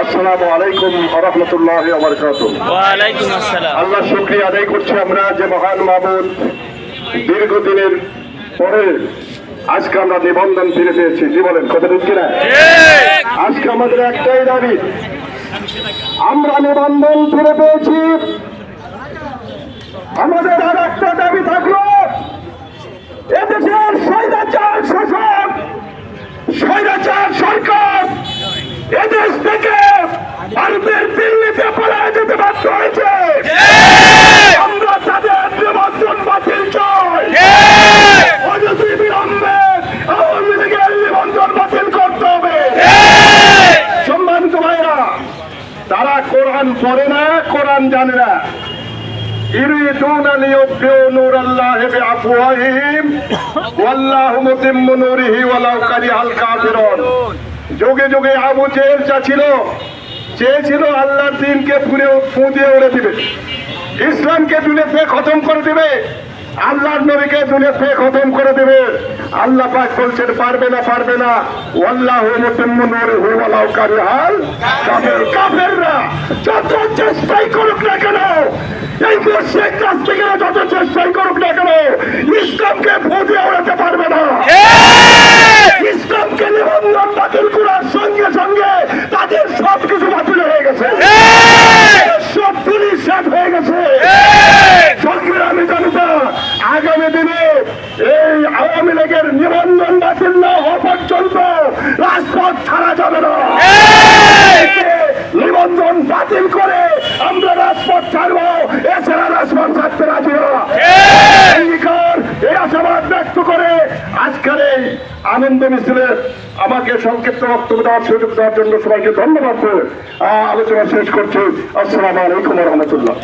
আসসালামু আলাইকুম রহমতুল্লাহ আল্লাহ শুক্রিয়া আদায় করছি আমরা যে মহান মামুন দীর্ঘদিনের পরে আজকে আমরা নিবন্ধন ফিরে পেয়েছি। বলেন কথা দিন কিনা? আজকে আমাদের একটাই দাবি আমরা নিবন্ধন ফিরে পেয়েছি ভারতের দিল্লিতে পালায় যেতে বাধ্য হয়েছে আমরা তাদের নিবন্ধন বাতিল চাই অযথি বিলম্বে আওয়ামী লীগের নিবন্ধন বাতিল করতে হবে সম্মানিত ভাইরা তারা কোরআন পড়ে না কোরআন জানে না يريدون ليطفئوا نور الله بأفواههم والله متم نوره ولو كره الكافرون যোগে যোগে আবু জেহেল যা ছিল চেয়েছিল আল্লাহর দিনকে পুরে পুঁদিয়ে উড়ে দিবে। ইসলামকে দুনিয়াতে খতম করে দিবে। আল্লাহর নবীকে দুনিয়াতে খতম করে দিবে। আল্লাহ পাক বলছেন পারবে না পারবে না। কাফের। কাফেররা যত চেষ্টাই করুক না কেন এই মুশরিক কাছ থেকে যত চেষ্টাই করুক না কেন ইসলামকে ফুটিয়ে উড়াতে পারবে না। ইসলামকে নিবন্ধন বাতিল করার সঙ্গে সঙ্গে পর্যন্ত রাজপথ ছাড়া যাবে না। নিবন্ধন বাতিল করে আমরা রাজপথ ছাড়বো এছাড়া রাজপথ ছাড়তে রাজি অঙ্গীকার এই! আশাবাদ ব্যক্ত করে আজকের এই আনন্দ মিছিলে আমাকে সংক্ষিপ্ত বক্তব্য দেওয়ার সুযোগ দেওয়ার জন্য সবাইকে ধন্যবাদ করে আলোচনা শেষ করছি। আসসালামু আলাইকুম রহমতুল্লাহ।